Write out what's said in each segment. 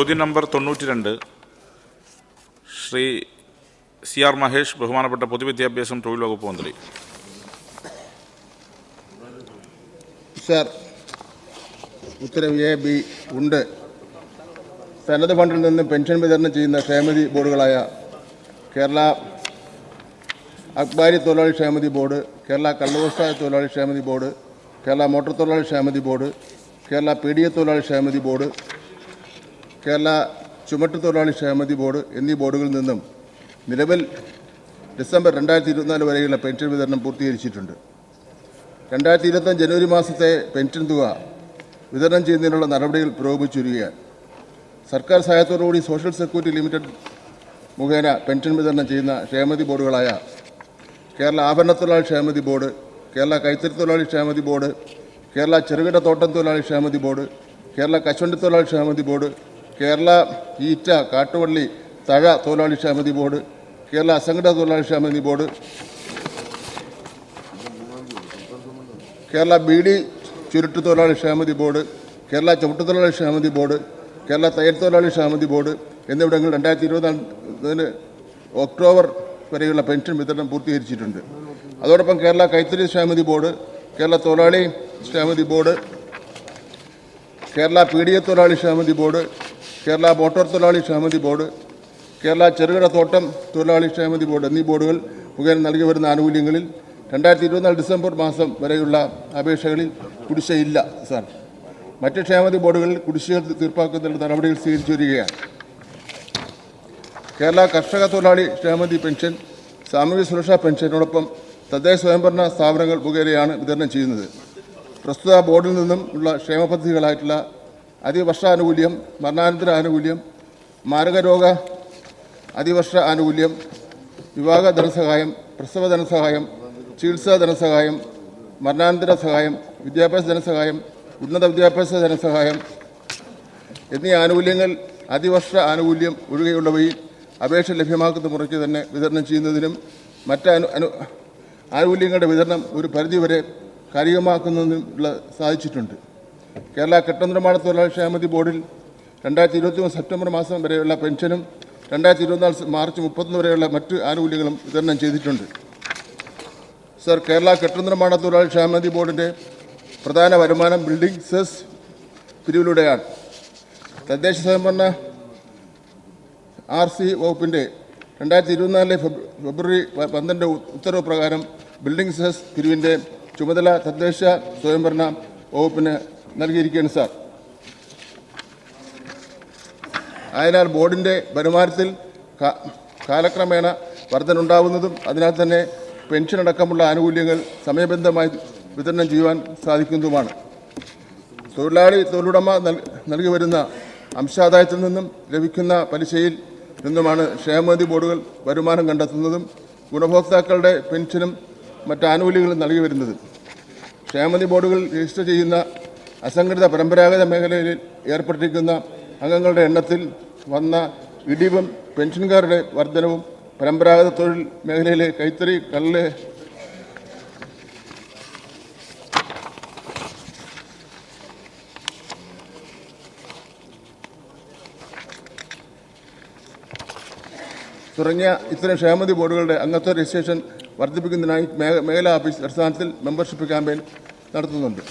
ചോദ്യം നമ്പർ തൊണ്ണൂറ്റി രണ്ട് ശ്രീ സി ആർ മഹേഷ് ബഹുമാനപ്പെട്ട പൊതുവിദ്യാഭ്യാസം തൊഴിൽ വകുപ്പ് മന്ത്രി. സർ ഉത്തരവ് എ ബി ഉണ്ട്. സന്നദ്ധ ഫണ്ടിൽ നിന്ന് പെൻഷൻ വിതരണം ചെയ്യുന്ന ക്ഷേമതി ബോർഡുകളായ കേരള അക്ബാരി തൊഴിലാളി ക്ഷേമതി ബോർഡ് കേരള കള്ളവ്യവസായ തൊഴിലാളി ക്ഷേമതി ബോർഡ് കേരള മോട്ടോർ തൊഴിലാളി ക്ഷേമതി board Kerala P D A തൊഴിലാളി ക്ഷേമതി ബോർഡ് കേരള ചുമട്ടുതൊഴിലാളി ക്ഷേമതി ബോർഡ് എന്നീ ബോർഡുകളിൽ നിന്നും നിലവിൽ ഡിസംബർ രണ്ടായിരത്തി ഇരുപത്തിനാല് വരെയുള്ള പെൻഷൻ വിതരണം പൂർത്തീകരിച്ചിട്ടുണ്ട്. രണ്ടായിരത്തി ഇരുപത്തഞ്ച് ജനുവരി മാസത്തെ പെൻഷൻ തുക വിതരണം ചെയ്യുന്നതിനുള്ള നടപടികൾ പുരോഗമിച്ചുവരികയാണ് സർക്കാർ സഹായത്തോടുകൂടി സോഷ്യൽ സെക്യൂരിറ്റി ലിമിറ്റഡ് മുഖേന പെൻഷൻ വിതരണം ചെയ്യുന്ന ക്ഷേമനിധി ബോർഡുകളായ കേരള ആഭരണ തൊഴിലാളി ക്ഷേമനിധി ബോർഡ് കേരള കൈത്തറി തൊഴിലാളി ക്ഷേമനിധി ബോർഡ് കേരള ചെറുകിട തോട്ടം തൊഴിലാളി ക്ഷേമനിധി ബോർഡ് കേരള കശുവണ്ടി തൊഴിലാളി ക്ഷേമനിധി ബോർഡ് കേരള ഈറ്റ കാട്ടുവള്ളി തഴ തൊഴിലാളി ക്ഷേമനിധി ബോർഡ് കേരള അസംഘടിത തൊഴിലാളി ക്ഷേമനിധി ബോർഡ് കേരള ബി ഡി ചുരുട്ട് തൊഴിലാളി ക്ഷേമനിധി ബോർഡ് കേരള ചവിട്ടു തൊഴിലാളി ക്ഷേമനിധി ബോർഡ് കേരള തയ്യൽ തൊഴിലാളി ക്ഷേമനിധി ബോർഡ് എന്നിവിടങ്ങളിൽ രണ്ടായിരത്തി ഇരുപതിന് ഒക്ടോബർ വരെയുള്ള പെൻഷൻ വിതരണം പൂർത്തീകരിച്ചിട്ടുണ്ട്. അതോടൊപ്പം കേരള കൈത്തറി ക്ഷേമനിധി ബോർഡ് കേരള തൊഴിലാളി ക്ഷേമനിധി board Kerala P D A തൊഴിലാളി ക്ഷേമനിധി ബോർഡ് കേരള മോട്ടോർ തൊഴിലാളി ക്ഷേമനിധി ബോർഡ് കേരള ചെറുകിട തോട്ടം തൊഴിലാളി ക്ഷേമനിധി ബോർഡ് എന്നീ ബോർഡുകൾ മുഖേന നൽകി വരുന്ന ആനുകൂല്യങ്ങളിൽ രണ്ടായിരത്തി ഇരുപത്തിനാല് ഡിസംബർ മാസം വരെയുള്ള അപേക്ഷകളിൽ കുടിശ്ശയില്ല സാർ. മറ്റ് ക്ഷേമനിധി ബോർഡുകളിൽ കുടിശ്ശികൾ തീർപ്പാക്കുന്നതിനുള്ള നടപടികൾ സ്വീകരിച്ചു വരികയാണ്. കേരള കർഷക തൊഴിലാളി ക്ഷേമനിധി പെൻഷൻ സാമൂഹ്യ സുരക്ഷാ പെൻഷനോടൊപ്പം തദ്ദേശ സ്വയംഭരണ സ്ഥാപനങ്ങൾ മുഖേനയാണ് വിതരണം ചെയ്യുന്നത്. പ്രസ്തുത ബോർഡിൽ നിന്നും ഉള്ള ക്ഷേമ പദ്ധതികളായിട്ടുള്ള അതിവർഷ ആനുകൂല്യം മരണാനന്തര ആനുകൂല്യം മാരകരോഗ അതിവർഷ ആനുകൂല്യം വിവാഹ ധനസഹായം പ്രസവ ധനസഹായം ചികിത്സാ ധനസഹായം മരണാനന്തര സഹായം വിദ്യാഭ്യാസ ധനസഹായം ഉന്നത വിദ്യാഭ്യാസ ധനസഹായം എന്നീ ആനുകൂല്യങ്ങൾ അതിവർഷ ആനുകൂല്യം ഒഴികെയുള്ളവയിൽ അപേക്ഷ ലഭ്യമാക്കുന്ന മുറയ്ക്ക് തന്നെ വിതരണം ചെയ്യുന്നതിനും മറ്റ് അനു ആനുകൂല്യങ്ങളുടെ വിതരണം ഒരു പരിധിവരെ ഉള്ള സാധിച്ചിട്ടുണ്ട്. കേരള കെട്ട നിർമ്മാണ തൊഴിലാളി ക്ഷേമനിധി ബോർഡിൽ രണ്ടായിരത്തി ഇരുപത്തി മൂന്ന് സെപ്റ്റംബർ മാസം വരെയുള്ള പെൻഷനും രണ്ടായിരത്തി ഇരുപത്തിനാല് മാർച്ച് മുപ്പത്തൊന്ന് വരെയുള്ള മറ്റ് ആനുകൂല്യങ്ങളും വിതരണം ചെയ്തിട്ടുണ്ട്. സർ കേരള കെട്ട നിർമ്മാണ തൊഴിലാളി ക്ഷേമനിധി ബോർഡിന്റെ പ്രധാന വരുമാനം ബിൽഡിംഗ് സെസ് പിരിവിലൂടെയാണ്. തദ്ദേശ സ്വയംഭരണ ആർ സി വകുപ്പിന്റെ രണ്ടായിരത്തി ഇരുപത്തിനാലിലെ ഫെബ്രുവരി പന്ത്രണ്ട് ഉത്തരവ് പ്രകാരം ബിൽഡിംഗ് സെസ് പിരിവിന്റെ ചുമതല തദ്ദേശ സ്വയംഭരണ വകുപ്പിന് നൽകിയിരിക്കുകയാണ് സാർ. അതിനാൽ ബോർഡിന്റെ വരുമാനത്തിൽ കാലക്രമേണ വർധനുണ്ടാവുന്നതും അതിനാൽ തന്നെ പെൻഷൻ അടക്കമുള്ള ആനുകൂല്യങ്ങൾ സമയബന്ധമായി വിതരണം ചെയ്യുവാൻ സാധിക്കുന്നതുമാണ്. തൊഴിലാളി തൊഴിലുടമ നൽ- നൽകി വരുന്ന അംശാദായത്തിൽ നിന്നും ലഭിക്കുന്ന പലിശയിൽ നിന്നുമാണ് ക്ഷേമനിധി ബോർഡുകൾ വരുമാനം കണ്ടെത്തുന്നതും ഗുണഭോക്താക്കളുടെ പെൻഷനും മറ്റ് ആനുകൂല്യങ്ങളും നൽകി വരുന്നത്. ക്ഷേമനിധി ബോർഡുകൾ രജിസ്റ്റർ ചെയ്യുന്ന അസംഘടിത പരമ്പരാഗത മേഖലയിൽ ഏർപ്പെട്ടിരിക്കുന്ന അംഗങ്ങളുടെ എണ്ണത്തിൽ വന്ന ഇടിവും പെൻഷൻകാരുടെ വർധനവും പരമ്പരാഗത തൊഴിൽ മേഖലയിലെ കൈത്തറി കല്ല് തുടങ്ങിയ ഇത്തരം ക്ഷേമതി ബോർഡുകളുടെ അംഗത്വ രജിസ്ട്രേഷൻ വർദ്ധിപ്പിക്കുന്നതിനായി മേഖല ഓഫീസ് അടിസ്ഥാനത്തിൽ മെമ്പർഷിപ്പ് ക്യാമ്പയിൻ നടത്തുന്നുണ്ട്.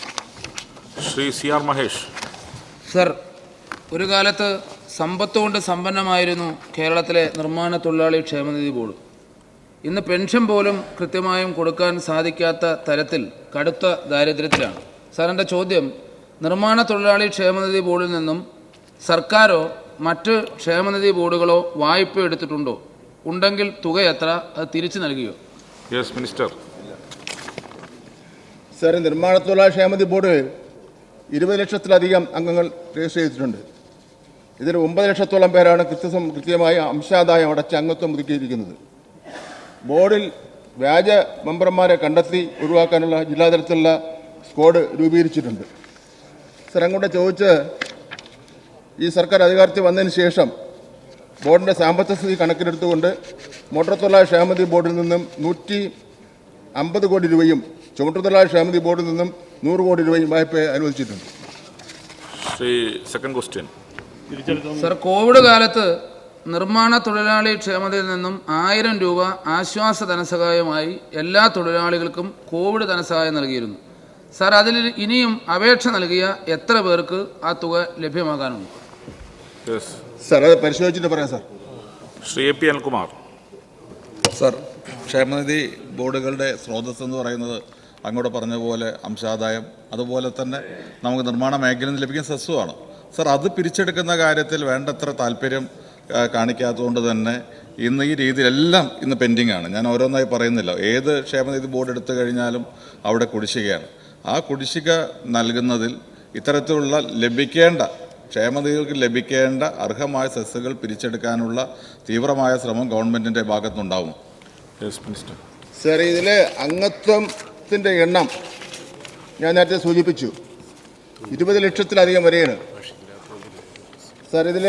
Shri C R Mahesh. Sir ഒരു കാലത്ത് സമ്പത്ത് കൊണ്ട് സമ്പന്നമായിരുന്നു കേരളത്തിലെ നിർമ്മാണ തൊഴിലാളി ക്ഷേമനിധി ബോർഡ്. ഇന്ന് പെൻഷൻ പോലും കൃത്യമായും കൊടുക്കാൻ സാധിക്കാത്ത തരത്തിൽ കടുത്ത ദാരിദ്ര്യത്തിലാണ്. സാറിന്റെ ചോദ്യം നിർമ്മാണ തൊഴിലാളി ക്ഷേമനിധി ബോർഡിൽ നിന്നും സർക്കാരോ മറ്റ് ക്ഷേമനിധി ബോർഡുകളോ വായ്പ എടുത്തിട്ടുണ്ടോ? ഉണ്ടെങ്കിൽ തുക എത്ര? അത് തിരിച്ചു നൽകിയോ? Yes minister. സാർ നിർമ്മാണ തൊഴിലാളി ക്ഷേമനിധി ബോർഡ് ഇരുപത് ലക്ഷത്തിലധികം അംഗങ്ങൾ രജിസ്റ്റർ ചെയ്തിട്ടുണ്ട്. ഇതിൽ ഒമ്പത് ലക്ഷത്തോളം പേരാണ് കൃത്യസം കൃത്യമായ അംശാദായം അടച്ച് അംഗത്വം ഒതുക്കിയിരിക്കുന്നത് ബോർഡിൽ വ്യാജ മെമ്പർമാരെ കണ്ടെത്തി ഒഴിവാക്കാനുള്ള ജില്ലാതലത്തിലുള്ള സ്ക്വാഡ് രൂപീകരിച്ചിട്ടുണ്ട്. സർ അങ്ങോട്ട് ചോദിച്ച് ഈ സർക്കാർ അധികാരത്തിൽ വന്നതിന് ശേഷം ബോർഡിന്റെ സാമ്പത്തിക സ്ഥിതി കണക്കിലെടുത്തുകൊണ്ട് മോട്ടോർ തൊഴിലാളി ക്ഷേമനിധി ബോർഡിൽ നിന്നും നൂറ്റി അമ്പത് കോടി രൂപയും ചുമട്ടുതൊഴിലാളി ക്ഷേമനിധി ബോർഡിൽ നിന്നും നൂറ് കോടി രൂപയും വായ്പ അനുവദിച്ചിട്ടുണ്ട്. Shri second question sir Covid കാലത്ത് നിർമ്മാണ തൊഴിലാളി ക്ഷേമതയിൽ നിന്നും ആയിരം രൂപ ആശ്വാസ ധനസഹായമായി എല്ലാ തൊഴിലാളികൾക്കും കോവിഡ് ധനസഹായം നൽകിയിരുന്നു. സർ അതിൽ ഇനിയും അപേക്ഷ നൽകിയ എത്ര പേർക്ക് ആ തുക ലഭ്യമാകാനുണ്ട്? യെസ് സാർ അത് പരിശോധിച്ചിട്ട് പറയാം sir. Shri A P Anilkumar. Sir ക്ഷേമനിധി ബോർഡുകളുടെ സ്രോതസ് എന്ന് പറയുന്നത് അങ്ങോട്ട് പറഞ്ഞ പോലെ അംശാദായം അതുപോലെ തന്നെ നമുക്ക് നിർമ്മാണ മേഖലയിൽ നിന്ന് ലഭിക്കുന്ന സെസ്സുമാണ് സർ അത് പിരിച്ചെടുക്കുന്ന കാര്യത്തിൽ വേണ്ടത്ര താല്പര്യം കാണിക്കാത്തതുകൊണ്ട് തന്നെ ഇന്ന് ഈ രീതിയിലെല്ലാം ഇന്ന് പെൻഡിങ് ആണ് ഞാൻ ഓരോന്നായി പറയുന്നില്ല. ഏത് ക്ഷേമനിധി ബോർഡ് എടുത്തു കഴിഞ്ഞാലും അവിടെ കുടിശ്ശികയാണ്. ആ കുടിശ്ശിക നൽകുന്നതിൽ ഇത്തരത്തിലുള്ള ലഭിക്കേണ്ട ക്ഷേമനിധികൾക്ക് ലഭിക്കേണ്ട അർഹമായ സെസ്സുകൾ പിരിച്ചെടുക്കാനുള്ള തീവ്രമായ ശ്രമം ഗവൺമെന്റിന്റെ ഭാഗത്തുനിന്നുണ്ടാവും. സർ ഇതിൽ ഇതിൽ അംഗത്വത്തിന്റെ എണ്ണം ഞാൻ നേരത്തെ സൂചിപ്പിച്ചു. ഇരുപത് ലക്ഷത്തിലധികം വരെയാണ്. സാർ ഇതിൽ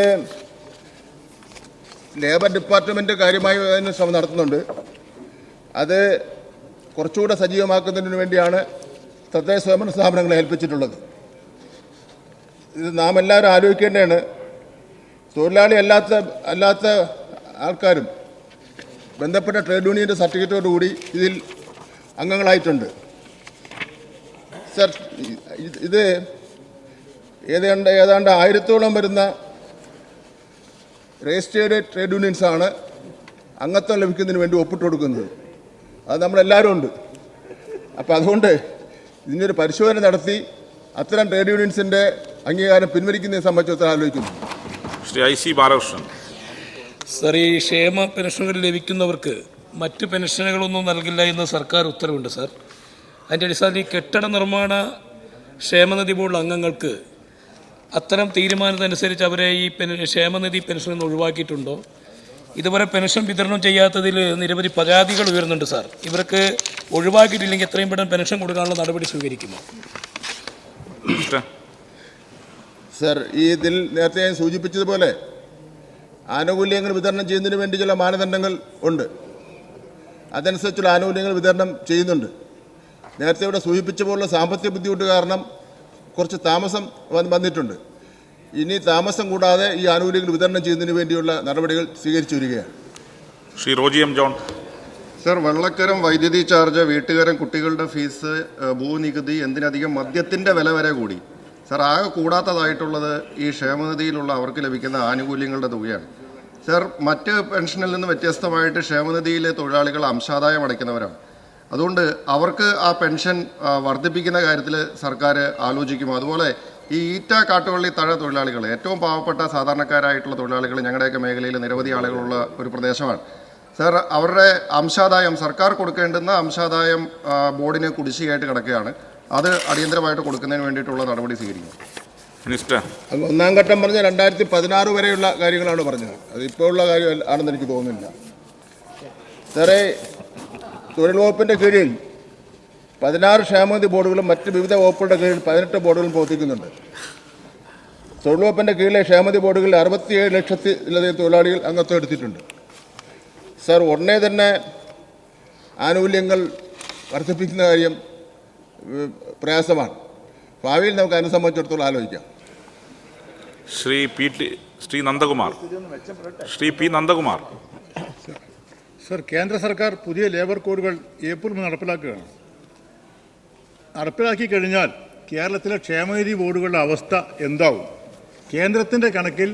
ലേബർ ഡിപ്പാർട്ട്മെന്റ് കാര്യമായി അതിന് ശ്രമം നടത്തുന്നുണ്ട്. അത് കുറച്ചുകൂടെ സജീവമാക്കുന്നതിന് വേണ്ടിയാണ് തദ്ദേശ സ്വയംഭരണ സ്ഥാപനങ്ങളെ ഏൽപ്പിച്ചിട്ടുള്ളത്. ഇത് നാം എല്ലാവരും ആലോചിക്കേണ്ടതാണ്. തൊഴിലാളി അല്ലാത്ത അല്ലാത്ത ആൾക്കാരും ബന്ധപ്പെട്ട ട്രേഡ് യൂണിയന്റെ സർട്ടിഫിക്കറ്റോടുകൂടി ഇതിൽ അംഗങ്ങളായിട്ടുണ്ട്. സർ ഇത് ഏതാണ്ട് ഏതാണ്ട് ആയിരത്തോളം വരുന്ന രജിസ്റ്റേഡ് ട്രേഡ് യൂണിയൻസാണ് അംഗത്വം ലഭിക്കുന്നതിന് വേണ്ടി ഒപ്പിട്ട് കൊടുക്കുന്നത്. അത് നമ്മളെല്ലാവരും ഉണ്ട്. അപ്പോൾ അതുകൊണ്ട് ഇതിനൊരു പരിശോധന നടത്തി അത്തരം ട്രേഡ് യൂണിയൻസിന്റെ അംഗീകാരം പിൻവലിക്കുന്നതിനെ സംബന്ധിച്ച് ആലോചിക്കുന്നു. Shri I C Balakrishnan. Sir ഈ ക്ഷേമ പെൻഷനുകൾ ലഭിക്കുന്നവർക്ക് മറ്റ് പെൻഷനുകളൊന്നും നൽകില്ല എന്ന് സർക്കാർ ഉത്തരവുണ്ട് സാർ. അതിന്റെ അടിസ്ഥാനത്തിൽ ഈ കെട്ടിട നിർമ്മാണ ക്ഷേമനിധി പോലുള്ള അംഗങ്ങൾക്ക് അത്തരം തീരുമാനത്തിനനുസരിച്ച് അവരെ ഈ പെൻ ക്ഷേമനിധി പെൻഷനിൽ നിന്ന് ഒഴിവാക്കിയിട്ടുണ്ടോ? ഇതുവരെ പെൻഷൻ വിതരണം ചെയ്യാത്തതിൽ നിരവധി പരാതികൾ ഉയരുന്നുണ്ട് സാർ. ഇവർക്ക് ഒഴിവാക്കിയിട്ടില്ലെങ്കിൽ എത്രയും പെട്ടെന്ന് പെൻഷൻ കൊടുക്കാനുള്ള നടപടി സ്വീകരിക്കുമോ? സാർ സർ ഈ ഇതിൽ നേരത്തെ ഞാൻ സൂചിപ്പിച്ചതുപോലെ ആനുകൂല്യങ്ങൾ വിതരണം ചെയ്യുന്നതിന് വേണ്ടി ചില മാനദണ്ഡങ്ങൾ ഉണ്ട്. അതനുസരിച്ചുള്ള ആനുകൂല്യങ്ങൾ വിതരണം ചെയ്യുന്നുണ്ട്. നേരത്തെ ഇവിടെ സൂചിപ്പിച്ച പോലുള്ള സാമ്പത്തിക ബുദ്ധിമുട്ട് കാരണം കുറച്ച് താമസം വന്നിട്ടുണ്ട്. ഇനി താമസം കൂടാതെ ഈ ആനുകൂല്യങ്ങൾ വിതരണം ചെയ്യുന്നതിന് വേണ്ടിയുള്ള നടപടികൾ സ്വീകരിച്ചു വരികയാണ്. ശ്രീ റോജി എം ജോൺ. സർ വെള്ളക്കരം വൈദ്യുതി ചാർജ് വീട്ടുകാരൻ കുട്ടികളുടെ ഫീസ് ഭൂനികുതി എന്തിനധികം മദ്യത്തിന്റെ വില വരെ കൂടി. സർ ആകെ കൂടാത്തതായിട്ടുള്ളത് ഈ ക്ഷേമനിധിയിലുള്ള അവർക്ക് ലഭിക്കുന്ന ആനുകൂല്യങ്ങളുടെ തുകയാണ്. സർ മറ്റ് പെൻഷനിൽ നിന്ന് വ്യത്യസ്തമായിട്ട് ക്ഷേമനിധിയിലെ തൊഴിലാളികൾ അംശാദായം അടയ്ക്കുന്നവരാണ്. അതുകൊണ്ട് അവർക്ക് ആ പെൻഷൻ വർദ്ധിപ്പിക്കുന്ന കാര്യത്തിൽ സർക്കാർ ആലോചിക്കുമോ? അതുപോലെ ഈ ഈറ്റ കാട്ടുവള്ളി തഴ തൊഴിലാളികൾ ഏറ്റവും പാവപ്പെട്ട സാധാരണക്കാരായിട്ടുള്ള തൊഴിലാളികൾ ഞങ്ങളുടെയൊക്കെ മേഖലയിൽ നിരവധി ആളുകളുള്ള ഒരു പ്രദേശമാണ്. സർ അവരുടെ അംശാദായം സർക്കാർ കൊടുക്കേണ്ടുന്ന അംശാദായം ബോർഡിന് കുടിശ്ശികയായിട്ട് കിടക്കുകയാണ്. അത് അടിയന്തരമായിട്ട് കൊടുക്കുന്നതിന് വേണ്ടിയിട്ടുള്ള നടപടി സ്വീകരിക്കും. ഒന്നാം ഘട്ടം പറഞ്ഞ രണ്ടായിരത്തി പതിനാറ് വരെയുള്ള കാര്യങ്ങളാണ് പറഞ്ഞത്. അത് ഇപ്പോൾ ഉള്ള കാര്യം ആണെന്ന് എനിക്ക് തോന്നുന്നില്ല. സാറേ തൊഴിൽ വകുപ്പിന്റെ കീഴിൽ പതിനാറ് ക്ഷേമനിധി ബോർഡുകളും മറ്റ് വിവിധ വകുപ്പുകളുടെ കീഴിൽ പതിനെട്ട് ബോർഡുകളും പ്രവർത്തിക്കുന്നുണ്ട്. തൊഴിൽ വകുപ്പിന്റെ കീഴിലെ ക്ഷേമനിധി ബോർഡുകളിൽ അറുപത്തിയേഴ് ലക്ഷത്തിലധികം തൊഴിലാളികൾ അംഗത്വം എടുത്തിട്ടുണ്ട്. സാർ ഉടനെ തന്നെ ആനുകൂല്യങ്ങൾ വർദ്ധിപ്പിക്കുന്ന കാര്യം പ്രയാസമാണ്. ഭാവിയിൽ നമുക്ക് അതിനെ സംബന്ധിച്ചിടത്തോളം ആലോചിക്കാം. Shri P T Shri Nandakumar. Shri P Nandakumar. Sir കേന്ദ്ര സർക്കാർ പുതിയ ലേബർ കോഡുകൾ ഏപ്രിൽ മുതൽ നടപ്പിലാക്കുകയാണ്. നടപ്പിലാക്കി കഴിഞ്ഞാൽ കേരളത്തിലെ ക്ഷേമനിധി ബോർഡുകളുടെ അവസ്ഥ എന്താവും? കേന്ദ്രത്തിന്റെ കണക്കിൽ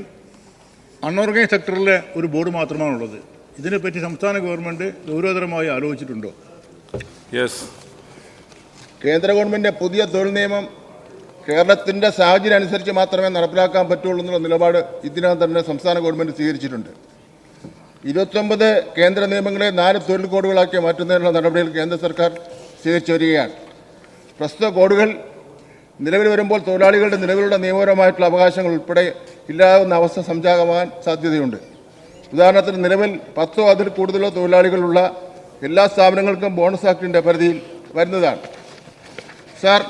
അൺഓർഗനൈസ് സെക്ടറിലെ ഒരു ബോർഡ് മാത്രമാണുള്ളത്. ഇതിനെപ്പറ്റി സംസ്ഥാന ഗവൺമെന്റ് ഗൗരവതരമായി ആലോചിച്ചിട്ടുണ്ടോ? യെസ് കേന്ദ്ര ഗവൺമെന്റ് പുതിയ തൊഴിൽ നിയമം കേരളത്തിന്റെ സാഹചര്യം അനുസരിച്ച് മാത്രമേ നടപ്പിലാക്കാൻ പറ്റുള്ളൂ എന്നുള്ള നിലപാട് ഇതിനകം തന്നെ സംസ്ഥാന ഗവൺമെന്റ് സ്വീകരിച്ചിട്ടുണ്ട്. ഇരുപത്തൊമ്പത് കേന്ദ്ര നിയമങ്ങളെ നാല് തൊഴിൽ കോഡുകളാക്കി മാറ്റുന്നതിനുള്ള നടപടികൾ കേന്ദ്ര സർക്കാർ സ്വീകരിച്ചു വരികയാണ്. പ്രസ്തുത കോഡുകൾ നിലവിൽ വരുമ്പോൾ തൊഴിലാളികളുടെ നിലവിലുള്ള നിയമപരമായിട്ടുള്ള അവകാശങ്ങൾ ഉൾപ്പെടെ ഇല്ലാവുന്ന അവസ്ഥ സംജാതമാകാൻ സാധ്യതയുണ്ട്. ഉദാഹരണത്തിന് നിലവിൽ പത്തോ അതിൽ കൂടുതലോ തൊഴിലാളികളുള്ള എല്ലാ സ്ഥാപനങ്ങൾക്കും ബോണസ് ആക്ടിന്റെ പരിധിയിൽ വരുന്നതാണ്. സാർ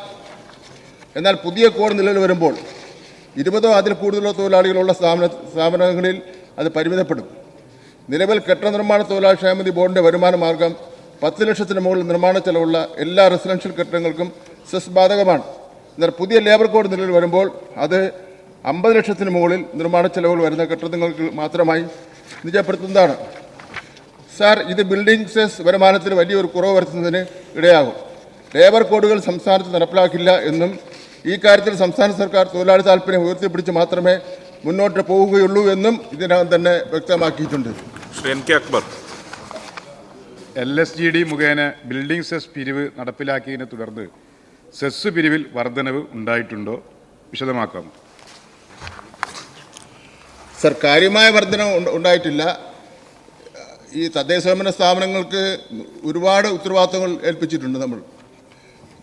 എന്നാൽ പുതിയ കോഡ് നിലവിൽ വരുമ്പോൾ ഇരുപതോ അതിൽ കൂടുതലോ തൊഴിലാളികളുള്ള സ്ഥാപന സ്ഥാപനങ്ങളിൽ അത് പരിമിതപ്പെടും. നിലവിൽ കെട്ടിട നിർമ്മാണ തൊഴിലാളി ക്ഷേമനിധി ബോർഡിന്റെ വരുമാന മാർഗം പത്ത് ലക്ഷത്തിന് മുകളിൽ നിർമ്മാണ ചെലവുള്ള എല്ലാ റെസിഡൻഷ്യൽ കെട്ടിടങ്ങൾക്കും സെസ് ബാധകമാണ്. എന്നാൽ പുതിയ ലേബർ കോഡ് നിലവിൽ വരുമ്പോൾ അത് അമ്പത് ലക്ഷത്തിന് മുകളിൽ നിർമ്മാണ ചെലവുകൾ വരുന്ന കെട്ടിടങ്ങൾക്ക് മാത്രമായി നിജപ്പെടുത്തുന്നതാണ്. സാർ ഇത് ബിൽഡിംഗ് സെസ് വരുമാനത്തിന് വലിയൊരു കുറവ് വരുത്തുന്നതിന് ഇടയാകും. ലേബർ കോഡുകൾ സംസ്ഥാനത്ത് നടപ്പിലാക്കില്ല എന്നും ഈ കാര്യത്തിൽ സംസ്ഥാന സർക്കാർ തൊഴിലാളി താല്പര്യം ഉയർത്തിപ്പിടിച്ച് മാത്രമേ മുന്നോട്ട് പോവുകയുള്ളൂ എന്നും ഇതിനകം തന്നെ വ്യക്തമാക്കിയിട്ടുണ്ട്. Shri N K Akbar. L S G D മുഖേന ബിൽഡിംഗ് സെസ് പിരിവ് നടപ്പിലാക്കിയതിനെ തുടർന്ന് സെസ് പിരിവിൽ വർധനവ് ഉണ്ടായിട്ടുണ്ടോ? വിശദമാക്കാം. സർ കാര്യമായ വർധന ഉണ്ടായിട്ടില്ല. ഈ തദ്ദേശ സ്വയംഭരണ സ്ഥാപനങ്ങൾക്ക് ഒരുപാട് ഉത്തരവാദിത്തങ്ങൾ ഏൽപ്പിച്ചിട്ടുണ്ട് നമ്മൾ.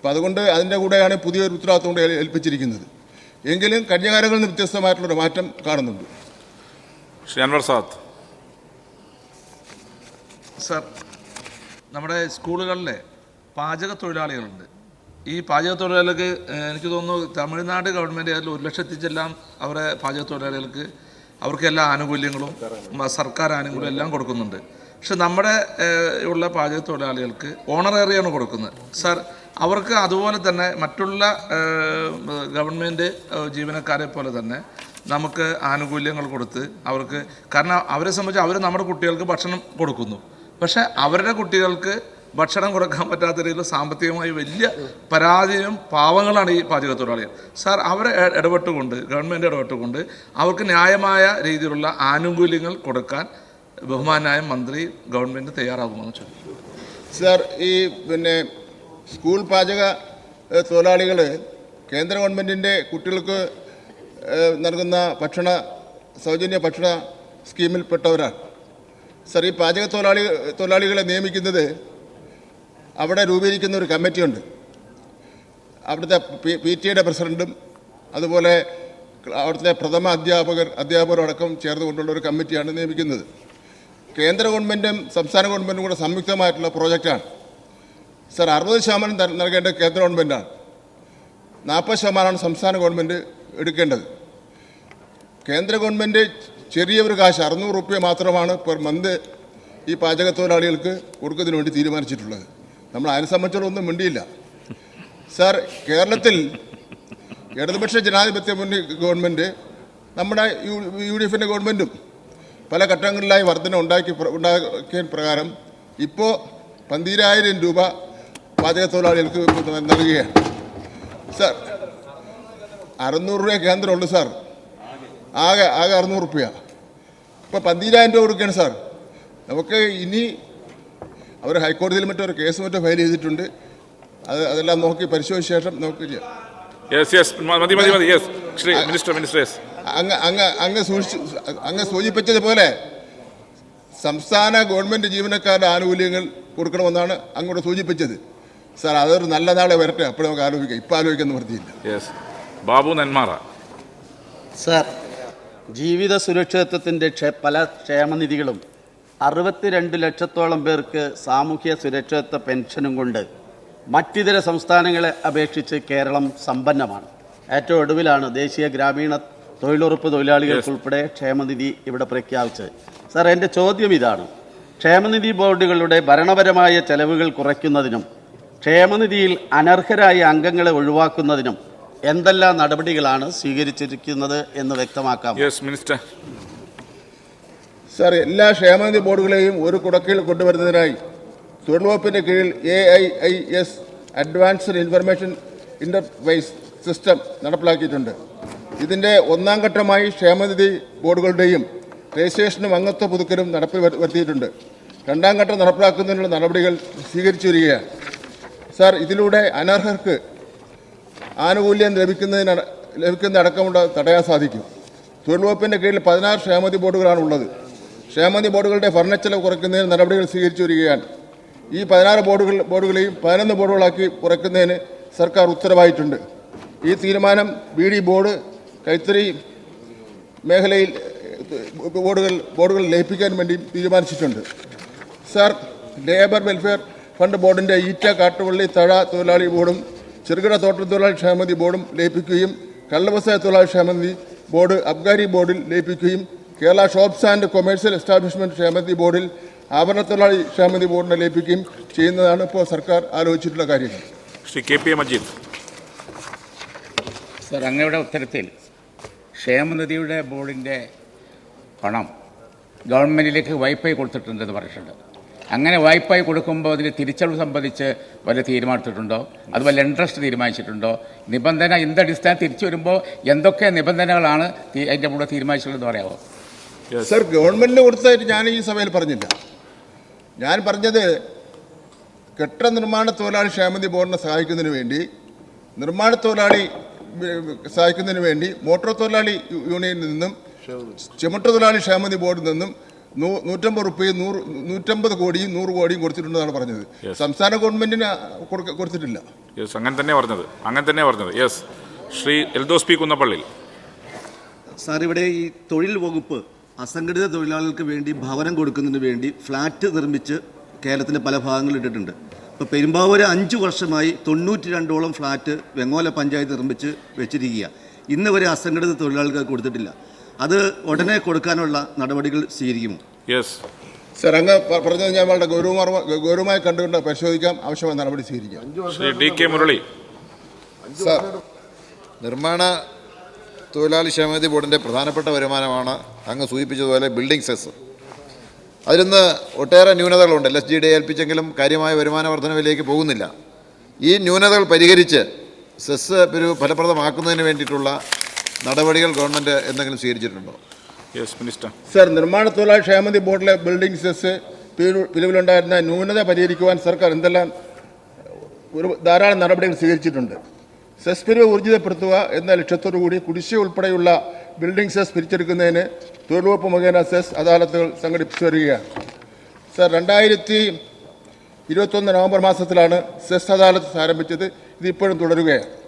അപ്പം അതുകൊണ്ട് അതിന്റെ കൂടെയാണ് പുതിയൊരു ഉത്തരവാദിത്വം കൊണ്ട് ഏൽപ്പിച്ചിരിക്കുന്നത്. എങ്കിലും കഴിഞ്ഞ കാലങ്ങളിൽ നിന്ന് വ്യത്യസ്തമായിട്ടുള്ളൊരു മാറ്റം കാണുന്നുണ്ട്. ശ്രീ അൻവർ സാദ്. സർ നമ്മുടെ സ്കൂളുകളിലെ പാചക തൊഴിലാളികളുണ്ട് ഈ പാചക തൊഴിലാളികൾക്ക് എനിക്ക് തോന്നുന്നു തമിഴ്നാട് ഗവൺമെന്റ് അതിൽ ഒരു ലക്ഷത്തി ചെല്ലാം അവരെ പാചക തൊഴിലാളികൾക്ക് അവർക്ക് എല്ലാ ആനുകൂല്യങ്ങളും സർക്കാർ ആനുകൂല്യം എല്ലാം കൊടുക്കുന്നുണ്ട്. പക്ഷെ നമ്മുടെ ഉള്ള പാചക തൊഴിലാളികൾക്ക് ഓണറേറിയാണ് കൊടുക്കുന്നത്. സാർ അവർക്ക് അതുപോലെ തന്നെ മറ്റുള്ള ഗവൺമെന്റ് ജീവനക്കാരെ പോലെ തന്നെ നമുക്ക് ആനുകൂല്യങ്ങൾ കൊടുത്ത് അവർക്ക് കാരണം അവരെ സംബന്ധിച്ച് അവർ നമ്മുടെ കുട്ടികൾക്ക് ഭക്ഷണം കൊടുക്കുന്നു. പക്ഷേ അവരുടെ കുട്ടികൾക്ക് ഭക്ഷണം കൊടുക്കാൻ പറ്റാത്ത രീതിയിൽ സാമ്പത്തികമായി വലിയ പരാതിയും പാവങ്ങളാണ് ഈ പാചക തൊഴിലാളികൾ സാർ അവരെ ഇടപെട്ടുകൊണ്ട് ഗവൺമെന്റ് ഇടപെട്ടുകൊണ്ട് അവർക്ക് ന്യായമായ രീതിയിലുള്ള ആനുകൂല്യങ്ങൾ കൊടുക്കാൻ ബഹുമാനായ മന്ത്രി ഗവൺമെന്റ് തയ്യാറാകുമെന്ന് ചോദിക്കും സാർ ഈ പിന്നെ സ്കൂൾ പാചക തൊഴിലാളികൾ കേന്ദ്ര ഗവൺമെന്റിന്റെ കുട്ടികൾക്ക് നൽകുന്ന ഭക്ഷണ സൗജന്യ ഭക്ഷണ സ്കീമിൽപ്പെട്ടവരാണ്. സർ ഈ പാചക തൊഴിലാളി തൊഴിലാളികളെ നിയമിക്കുന്നത് അവിടെ രൂപീകരിക്കുന്ന ഒരു കമ്മിറ്റിയുണ്ട്. അവിടുത്തെ പി ടി എയുടെ പ്രസിഡന്റും അതുപോലെ അവിടുത്തെ പ്രഥമ അധ്യാപകർ അധ്യാപകരടക്കം ചേർന്നുകൊണ്ടുള്ള ഒരു കമ്മിറ്റിയാണ് നിയമിക്കുന്നത്. കേന്ദ്ര ഗവൺമെന്റും സംസ്ഥാന ഗവൺമെന്റും കൂടെ സംയുക്തമായിട്ടുള്ള പ്രോജക്റ്റാണ്. സർ അറുപത് ശതമാനം നൽകേണ്ടത് കേന്ദ്ര ഗവൺമെന്റാണ് നാൽപ്പത് ശതമാനമാണ് സംസ്ഥാന ഗവൺമെന്റ് എടുക്കേണ്ടത്. കേന്ദ്ര ഗവൺമെന്റ് ചെറിയ ഒരു കാശ് അറുന്നൂറ് റുപ്യ മാത്രമാണ് പെർ മന്ത് ഈ പാചക തൊഴിലാളികൾക്ക് കൊടുക്കുന്നതിന് വേണ്ടി തീരുമാനിച്ചിട്ടുള്ളത്. നമ്മൾ അതിനെ സംബന്ധിച്ചോളൊന്നും മിണ്ടിയില്ല. സാർ കേരളത്തിൽ ഇടതുപക്ഷ ജനാധിപത്യ മുന്നണി ഗവൺമെന്റ് നമ്മുടെ യു ഡി എഫിന്റെ ഗവൺമെന്റും പല ഘട്ടങ്ങളിലായി വർധന ഉണ്ടാക്കി ഉണ്ടാക്കിയ പ്രകാരം ഇപ്പോൾ പന്തിരായിരം രൂപ പാചക തൊഴിലാളികൾക്ക് നൽകുകയാണ്. സാർ അറുന്നൂറ് രൂപ കേന്ദ്രമുള്ളൂ സാർ. ആകെ ആകെ അറുന്നൂറ് റുപ്യ. ഇപ്പോൾ പന്തിരായിരം രൂപ കൊടുക്കുകയാണ് സാർ. നമുക്ക് ഇനി അവർ ഹൈക്കോടതിയിൽ മറ്റോ ഒരു കേസ് മറ്റോ ഫയൽ ചെയ്തിട്ടുണ്ട്. അത് അതെല്ലാം നോക്കി പരിശോധിച്ച ശേഷം നമുക്ക് ചെയ്യാം. യെസ് യെസ് മതി മതി മതി yes Shri minister minister yes അങ്ങ് അങ്ങ് അങ്ങ് സൂക്ഷിച്ച് അങ്ങ് സൂചിപ്പിച്ചതുപോലെ സംസ്ഥാന ഗവൺമെന്റ് ജീവനക്കാരുടെ ആനുകൂല്യങ്ങൾ കൊടുക്കണമെന്നാണ് അങ്ങോട്ട് സൂചിപ്പിച്ചത്. സാർ അതൊരു നല്ല നാളെ വരട്ടെ. അപ്പോൾ നമുക്ക് ആലോചിക്കാം. ഇപ്പം ആലോചിക്കുന്ന വൃത്തിയില്ല യെസ് ബാബു നെന്മാറ. സാർ ജീവിത സുരക്ഷിതത്വത്തിന്റെ ക്ഷേ പല ക്ഷേമനിധികളും അറുപത്തിരണ്ട് ലക്ഷത്തോളം പേർക്ക് സാമൂഹ്യ സുരക്ഷിതത്വ പെൻഷനും കൊണ്ട് മറ്റിതര സംസ്ഥാനങ്ങളെ അപേക്ഷിച്ച് കേരളം സമ്പന്നമാണ്. ഏറ്റവും ഒടുവിലാണ് ദേശീയ ഗ്രാമീണ തൊഴിലുറപ്പ് തൊഴിലാളികൾക്കുൾപ്പെടെ ക്ഷേമനിധി ഇവിടെ പ്രഖ്യാപിച്ചത്. സാർ എന്റെ ചോദ്യം ഇതാണ്. ക്ഷേമനിധി ബോർഡുകളുടെ ഭരണപരമായ ചെലവുകൾ കുറയ്ക്കുന്നതിനും ക്ഷേമനിധിയിൽ അനർഹരായ അംഗങ്ങളെ ഒഴിവാക്കുന്നതിനും എന്തെല്ലാം നടപടികളാണ് സ്വീകരിച്ചിരിക്കുന്നത് എന്ന് വ്യക്തമാക്കാം. യെസ് മിനിസ്റ്റർ സാർ എല്ലാ ക്ഷേമനിധി ബോർഡുകളെയും ഒരു കുടക്കീഴിൽ കൊണ്ടുവരുന്നതിനായി തൊഴിൽ വകുപ്പിന്റെ കീഴിൽ A I I S advanced information interface system നടപ്പിലാക്കിയിട്ടുണ്ട്. ഇതിന്റെ ഒന്നാം ഘട്ടമായി ക്ഷേമനിധി ബോർഡുകളുടെയും രജിസ്ട്രേഷനും അംഗത്വ പുതുക്കലും നടപ്പിൽ വരുത്തിയിട്ടുണ്ട്. രണ്ടാം ഘട്ടം നടപ്പിലാക്കുന്നതിനുള്ള നടപടികൾ സ്വീകരിച്ചു വരികയാണ്. സാർ ഇതിലൂടെ അനർഹർക്ക് ആനുകൂല്യം ലഭിക്കുന്നതിന് ലഭിക്കുന്ന അടക്കമുള്ള തടയാൻ സാധിക്കും. തൊഴിൽ വകുപ്പിന്റെ കീഴിൽ പതിനാറ് ക്ഷേമതി ബോർഡുകളാണ് ഉള്ളത്. ക്ഷേമതി ബോർഡുകളുടെ ഫർണിച്ചർ കുറയ്ക്കുന്നതിന് നടപടികൾ സ്വീകരിച്ചു വരികയാണ് ഈ പതിനാറ് ബോർഡുകൾ ബോർഡുകളെയും പതിനൊന്ന് ബോർഡുകളാക്കി കുറയ്ക്കുന്നതിന് സർക്കാർ ഉത്തരവായിട്ടുണ്ട്. ഈ തീരുമാനം ബി ഡി ബോർഡ് കൈത്തറി മേഖലയിൽ ബോർഡുകൾ ബോർഡുകൾ ലയിപ്പിക്കാൻ വേണ്ടി തീരുമാനിച്ചിട്ടുണ്ട്. സാർ ലേബർ വെൽഫെയർ ഫണ്ട് ബോർഡിന്റെ ഈറ്റ കാട്ടുപള്ളി തഴ തൊഴിലാളി ബോർഡും ചെറുകിട തോട്ടം തൊഴിലാളി ക്ഷേമനിധി ബോർഡും ലയിപ്പിക്കുകയും കള്ളവ്യവസായ തൊഴിലാളി ക്ഷേമനിധി ബോർഡ് അബ്ഗാരി ബോർഡിൽ ലയിപ്പിക്കുകയും Kerala shops and commercial establishment ക്ഷേമനിധി ബോർഡിൽ ആഭരണ തൊഴിലാളി ക്ഷേമനിധി ബോർഡിനെ ലയിപ്പിക്കുകയും ചെയ്യുന്നതാണ് ഇപ്പോൾ സർക്കാർ ആലോചിച്ചിട്ടുള്ള കാര്യങ്ങൾ. Shri K P A Majeed sir അങ്ങയുടെ ഉത്തരത്തിൽ ക്ഷേമനിധിയുടെ ബോർഡിന്റെ പണം ഗവൺമെന്റിലേക്ക് വൈഫൈ കൊടുത്തിട്ടുണ്ടെന്ന് പറഞ്ഞിട്ടുണ്ട്. അങ്ങനെ വായ്പ കൊടുക്കുമ്പോൾ അതിൽ തിരിച്ചടവ് സംബന്ധിച്ച് വല്ല തീരുമാനിച്ചിട്ടുണ്ടോ അത് വല്ല ഇൻട്രസ്റ്റ് തീരുമാനിച്ചിട്ടുണ്ടോ? നിബന്ധന എന്തടിസ്ഥാനം തിരിച്ചു വരുമ്പോൾ എന്തൊക്കെ നിബന്ധനകളാണ് അതിന്റെ കൂടെ തീരുമാനിച്ചിട്ടുള്ളതെന്ന് പറയാമോ സർ ഗവൺമെന്റിന് കൊടുത്തായിട്ട് ഞാൻ ഈ സഭയിൽ പറഞ്ഞില്ല. ഞാൻ പറഞ്ഞത് കെട്ടിട നിർമ്മാണ തൊഴിലാളി ക്ഷേമനിധി ബോർഡിനെ സഹായിക്കുന്നതിന് വേണ്ടി നിർമ്മാണ തൊഴിലാളി സഹായിക്കുന്നതിന് വേണ്ടി മോട്ടോർ തൊഴിലാളി യൂണിയനിൽ നിന്നും ചുമട്ടു തൊഴിലാളി ക്ഷേമനിധി ബോർഡിൽ നിന്നും നൂറ്റമ്പത് റുപ്യയും നൂറ് നൂറ്റമ്പത് കോടിയും നൂറ് കോടിയും കൊടുത്തിട്ടുണ്ടെന്നാണ് പറഞ്ഞത്. സംസ്ഥാന ഗവൺമെന്റിന് കൊടുത്തിട്ടില്ല. യെസ് അങ്ങനെ തന്നെ പറഞ്ഞത്. അങ്ങനെ തന്നെ പറഞ്ഞത്. Yes Shri Eldhose P Kunnappilly sir ഇവിടെ ഈ തൊഴിൽ വകുപ്പ് അസംഘടിത തൊഴിലാളികൾക്ക് വേണ്ടി ഭവനം കൊടുക്കുന്നതിന് വേണ്ടി ഫ്ലാറ്റ് നിർമ്മിച്ച് കേരളത്തിന്റെ പല ഭാഗങ്ങളിൽ ഇട്ടിട്ടുണ്ട്. ഇപ്പോൾ പെരുമ്പാവൂര് അഞ്ച് വർഷമായി തൊണ്ണൂറ്റി രണ്ടോളം ഫ്ലാറ്റ് വെങ്ങോല പഞ്ചായത്ത് നിർമ്മിച്ച് വെച്ചിരിക്കുക ഇന്നുവരെ അസംഘടിത തൊഴിലാളികൾക്ക് കൊടുത്തിട്ടില്ല. അത് ഉടനെ കൊടുക്കാനുള്ള നടപടികൾ സ്വീകരിക്കുമോ? യെസ് സർ അങ്ങ് പറഞ്ഞത് ഞാൻ വളരെ ഗൗരവമായി ഗൗരവമായി കണ്ടുകൊണ്ട് പരിശോധിക്കാം. ആവശ്യമായ നടപടി സ്വീകരിക്കാം. Shri D K Murali. Sir നിർമ്മാണ തൊഴിലാളി ക്ഷേമനിധി ബോർഡിന്റെ പ്രധാനപ്പെട്ട വരുമാനമാണ് അങ്ങ് സൂചിപ്പിച്ചതുപോലെ ബിൽഡിംഗ് സെസ് അതിലിന്ന് ഒട്ടേറെ ന്യൂനതകളുണ്ട്. എൽ എസ് ജി ഡി ഏൽപ്പിച്ചെങ്കിലും കാര്യമായ വരുമാന വർധനവിലേക്ക് പോകുന്നില്ല. ഈ ന്യൂനതകൾ പരിഹരിച്ച് സെസ് ഒരു ഫലപ്രദമാക്കുന്നതിന് വേണ്ടിയിട്ടുള്ള നടപടികൾ ഗവൺമെന്റ് എന്തെങ്കിലും സ്വീകരിച്ചിട്ടുണ്ടോ? യെസ് മിനിസ്റ്റർ സർ നിർമ്മാണ തൊഴിലാളി ക്ഷേമനിധി ബോർഡിലെ ബിൽഡിംഗ് സെസ് പിരിവ്- പിരിവിലുണ്ടായിരുന്ന ന്യൂനത പരിഹരിക്കുവാൻ സർക്കാർ എന്തെല്ലാം ഒരു ധാരാളം നടപടികൾ സ്വീകരിച്ചിട്ടുണ്ട്. സെസ് പിരിവ് ഊർജിതപ്പെടുത്തുക എന്ന ലക്ഷ്യത്തോടു കൂടി കുടിശ്ശിക ഉൾപ്പെടെയുള്ള ബിൽഡിംഗ് സെസ് പിരിച്ചെടുക്കുന്നതിന് തൊഴിലുറപ്പ് വകുപ്പ് മുഖേന സെസ് അദാലത്തുകൾ സംഘടിപ്പിച്ചു വരികയാണ്. സർ രണ്ടായിരത്തി ഇരുപത്തൊന്ന് നവംബർ മാസത്തിലാണ് സെസ് അദാലത്ത് ആരംഭിച്ചത്. ഇതിപ്പോഴും ഇപ്പോഴും തുടരുകയാണ്.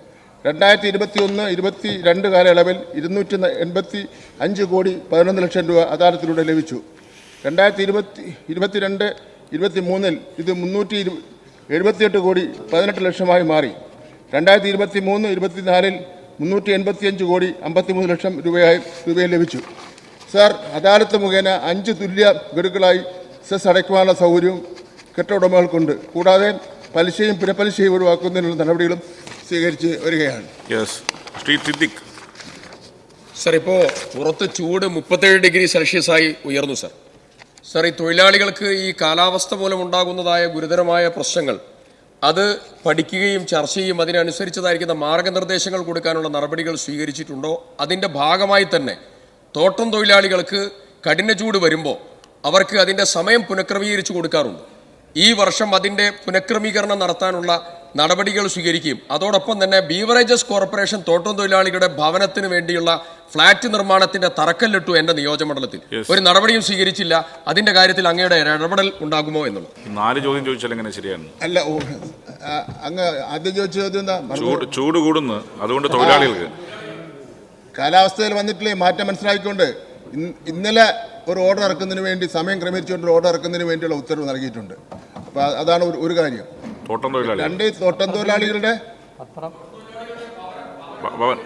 രണ്ടായിരത്തി ഇരുപത്തി ഒന്ന് ഇരുപത്തി രണ്ട് കാലയളവിൽ ഇരുന്നൂറ്റി എൺപത്തി അഞ്ച് കോടി പതിനൊന്ന് ലക്ഷം രൂപ അദാലത്തിലൂടെ ലഭിച്ചു. രണ്ടായിരത്തി ഇരുപത്തി ഇരുപത്തിരണ്ട് ഇരുപത്തി മൂന്നിൽ ഇത് മുന്നൂറ്റി ഇരു എഴുപത്തിയെട്ട് കോടി പതിനെട്ട് ലക്ഷമായി മാറി. രണ്ടായിരത്തി ഇരുപത്തി മൂന്ന് ഇരുപത്തിനാലിൽ മുന്നൂറ്റി എൺപത്തിയഞ്ച് കോടി അമ്പത്തിമൂന്ന് ലക്ഷം രൂപയായി രൂപയും ലഭിച്ചു. സാർ അദാലത്ത് മുഖേന അഞ്ച് തുല്യ ഗഡുക്കളായി സെസ് അടയ്ക്കുവാനുള്ള സൗകര്യവും കെട്ടിട ഉടമകൾക്കുണ്ട്. കൂടാതെ പലിശയും പുനഃപലിശയും ഒഴിവാക്കുന്നതിനുള്ള നടപടികളും സ്വീകരിച്ച് വരികയാണ്. യെസ് ശ്രീ സിദ്ദിഖ് സർ ഇപ്പോൾ പുറത്ത് ചൂട് മുപ്പത്തേഴ് ഡിഗ്രി സെൽഷ്യസ് ആയി ഉയർന്നു സർ സർ ഈ തൊഴിലാളികൾക്ക് ഈ കാലാവസ്ഥ മൂലം ഉണ്ടാകുന്നതായ ഗുരുതരമായ പ്രശ്നങ്ങൾ അത് പഠിക്കുകയും ചർച്ച ചെയ്യും അതിനനുസരിച്ചതായിരിക്കുന്ന മാർഗനിർദ്ദേശങ്ങൾ കൊടുക്കാനുള്ള നടപടികൾ സ്വീകരിച്ചിട്ടുണ്ടോ? അതിന്റെ ഭാഗമായി തന്നെ തോട്ടം തൊഴിലാളികൾക്ക് കഠിന ചൂട് വരുമ്പോൾ അവർക്ക് അതിന്റെ സമയം പുനഃക്രമീകരിച്ചു കൊടുക്കാറുണ്ട്. ഈ വർഷം അതിന്റെ പുനഃക്രമീകരണം നടത്താനുള്ള നടപടികൾ സ്വീകരിക്കുകയും അതോടൊപ്പം തന്നെ ബീവറേജസ് കോർപ്പറേഷൻ തോട്ടം തൊഴിലാളികളുടെ ഭവനത്തിന് വേണ്ടിയുള്ള ഫ്ളാറ്റ് നിർമ്മാണത്തിന്റെ തറക്കല്ലിട്ടു എന്റെ നിയോജകമണ്ഡലത്തിൽ. ഒരു നടപടിയും സ്വീകരിച്ചില്ല. അതിന്റെ കാര്യത്തിൽ അങ്ങയുടെ ഇടപെടൽ ഉണ്ടാകുമോ എന്നുള്ളത്. നാല് ചോദ്യം ചോദിച്ചാൽ എങ്ങനെ ശരിയാണ്? അല്ല അങ്ങ് ആദ്യം ചോദിച്ച ചോദ്യം എന്താ? ചൂട് കൂടുന്നു. അതുകൊണ്ട് തൊഴിലാളികൾക്ക്. കാലാവസ്ഥയിൽ വന്നിട്ടില്ലേ മാറ്റം മനസ്സിലാക്കിക്കൊണ്ട്? ഇന്ന് ഇന്നലെ ഒരു ഓർഡർ ഇറക്കുന്നതിന് വേണ്ടി സമയം ക്രമീകരിച്ചുകൊണ്ട് ഒരു ഓർഡർ ഇറക്കുന്നതിന് വേണ്ടിയുള്ള ഉത്തരവ് നൽകിയിട്ടുണ്ട്. അപ്പോൾ അതാണ് ഒരു കാര്യം. തോട്ടം തൊഴിലാളി രണ്ട് തോട്ടം തൊഴിലാളികളുടെ ഭവൻ.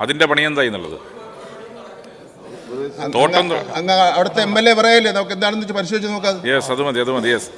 അതിന്റെ പണി എന്തായി എന്നുള്ളത് തോട്ടം അങ്ങ് അവിടുത്തെ എം എൽ എ പറയല്ലേ? നമുക്ക് എന്താണെന്ന് പരിശോധിച്ച് നോക്കാം. യെസ് അത് മതി അത് മതി യെസ്